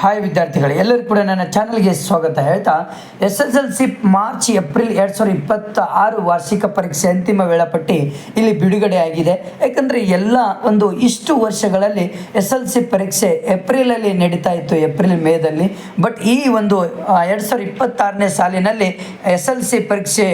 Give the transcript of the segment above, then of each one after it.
Hi ವಿದ್ಯಾರ್ಥಿಗಳು. ಎಲ್ಲರಿಗೂ ಕೂಡ ನನ್ನ ಚಾನಲ್ಗೆ ಸ್ವಾಗತ. ಹೇಳ್ತಾ S S L C March, April, ಎರಡು ಸಾವಿರದ ಇಪ್ಪತ್ತ ಆರು ವಾರ್ಷಿಕ ಪರೀಕ್ಷೆ ಅಂತಿಮ ವೇಳಾಪಟ್ಟಿ ಇಲ್ಲಿ ಬಿಡುಗಡೆ ಆಗಿದೆ. ಯಾಕಂದರೆ ಎಲ್ಲ ಒಂದು ಇಷ್ಟು ವರ್ಷಗಳಲ್ಲಿ ಎಸ್ ಎಲ್ ಸಿ ಪರೀಕ್ಷೆ ಏಪ್ರಿಲಲ್ಲಿ ನಡೀತಾ ಇತ್ತು, ಏಪ್ರಿಲ್, ಮೇದಲ್ಲಿ. ಬಟ್ ಈ ಒಂದು ಎರಡು ಸಾವಿರದ ಇಪ್ಪತ್ತಾರನೇ ಸಾಲಿನಲ್ಲಿ ಎಸ್ ಎಲ್ ಸಿ ಪರೀಕ್ಷೆ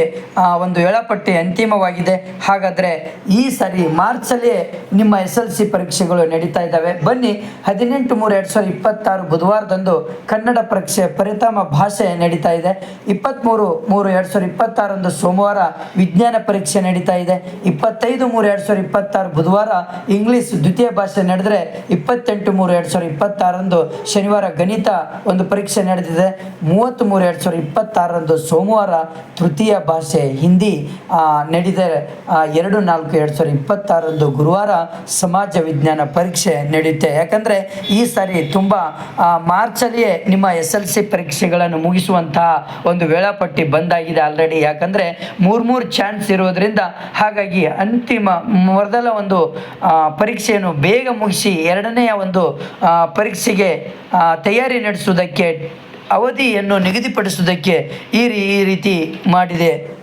ಒಂದು ವೇಳಾಪಟ್ಟಿ ಅಂತಿಮವಾಗಿದೆ. ಹಾಗಾದರೆ ಈ ಸಾರಿ ಮಾರ್ಚಲ್ಲಿ ನಿಮ್ಮ ಎಸ್ ಎಲ್ ಸಿ ಪರೀಕ್ಷೆಗಳು ನಡೀತಾ ಇದ್ದಾವೆ. ಬನ್ನಿ, ಹದಿನೆಂಟು ಮೂರು ಎರಡು ಸಾವಿರದ ಇಪ್ಪತ್ತಾರು ಬುಧವಾರದಂದು ಕನ್ನಡ ಪರೀಕ್ಷೆ ಪರಿತಾಮ ಭಾಷೆ ನಡೀತಾ ಇದೆ. ಇಪ್ಪತ್ತ್ಮೂರು ಮೂರು ಎರಡು ಸಾವಿರದ ಇಪ್ಪತ್ತಾರಂದು ಸೋಮವಾರ ವಿಜ್ಞಾನ ಪರೀಕ್ಷೆ ನಡೀತಾ ಇದೆ. ಇಪ್ಪತ್ತೈದು ಮೂರು ಎರಡು ಸಾವಿರದ ಇಪ್ಪತ್ತಾರು ಬುಧವಾರ ಇಂಗ್ಲೀಷ್ ದ್ವಿತೀಯ ಭಾಷೆ ನಡೆದರೆ ಇಪ್ಪತ್ತೆಂಟು ಮೂರು ಎರಡು ಸಾವಿರದ ಇಪ್ಪತ್ತಾರಂದು ಶನಿವಾರ ಗಣಿತ ಒಂದು ಪರೀಕ್ಷೆ ನಡೆದಿದೆ. ಮೂವತ್ತ್ ಮೂರು ಎರಡು ಸಾವಿರದ ಇಪ್ಪತ್ತಾರರಂದು ಸೋಮವಾರ ತೃತೀಯ ಭಾಷೆ ಹಿಂದಿ ನಡೆದರೆ ಎರಡು ನಾಲ್ಕು ಎರಡು ಸಾವಿರದ ಇಪ್ಪತ್ತಾರರಂದು ಗುರುವಾರ ಸಮಾಜ ವಿಜ್ಞಾನ ಪರೀಕ್ಷೆ ನಡೆಯುತ್ತೆ ಯಾಕಂದರೆ ಈ ಸಾರಿ ತುಂಬ ಮಾರ್ಚಲ್ಲಿಯೇ ನಿಮ್ಮ ಎಸ್ ಎಲ್ ಸಿ ಪರೀಕ್ಷೆಗಳನ್ನು ಮುಗಿಸುವಂತಹ ಒಂದು ವೇಳಾಪಟ್ಟಿ ಬಂದಾಗಿದೆ ಆಲ್ರೆಡಿ ಯಾಕಂದರೆ ಮೂರು ಮೂರು ಚಾನ್ಸ್ ಇರೋದ್ರಿಂದ ಹಾಗಾಗಿ ಅಂತಿಮ ಮೊದಲ ಒಂದು ಪರೀಕ್ಷೆಯನ್ನು ಬೇಗ ಮುಗಿಸಿ ಎರಡನೆಯ ಒಂದು ಪರೀಕ್ಷೆಗೆ ತಯಾರಿ ನಡೆಸುವುದಕ್ಕೆ ಅವಧಿಯನ್ನು ನಿಗದಿಪಡಿಸುವುದಕ್ಕೆ ಈ ರೀತಿ ಮಾಡಿದೆ.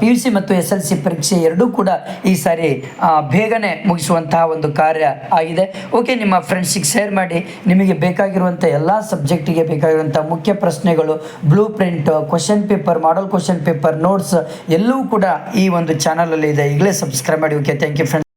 ಪಿ ಯು ಸಿ ಮತ್ತು ಎಸ್ ಎಲ್ ಸಿ ಪರೀಕ್ಷೆ ಎರಡೂ ಕೂಡ ಈ ಸಾರಿ ಬೇಗನೆ ಮುಗಿಸುವಂತಹ ಒಂದು ಕಾರ್ಯ ಆಗಿದೆ. ಓಕೆ ನಿಮ್ಮ ಫ್ರೆಂಡ್ಸಿಗೆ ಶೇರ್ ಮಾಡಿ. ನಿಮಗೆ ಬೇಕಾಗಿರುವಂಥ ಎಲ್ಲ ಸಬ್ಜೆಕ್ಟಿಗೆ ಬೇಕಾಗಿರುವಂಥ ಮುಖ್ಯ ಪ್ರಶ್ನೆಗಳು blueprint question paper model question paper notes ಎಲ್ಲವೂ ಕೂಡ ಈ ಒಂದು ಚಾನಲಲ್ಲಿ ಇದೆ. ಈಗಲೇ ಸಬ್ಸ್ಕ್ರೈಬ್ ಮಾಡಿ. Okay thank you friends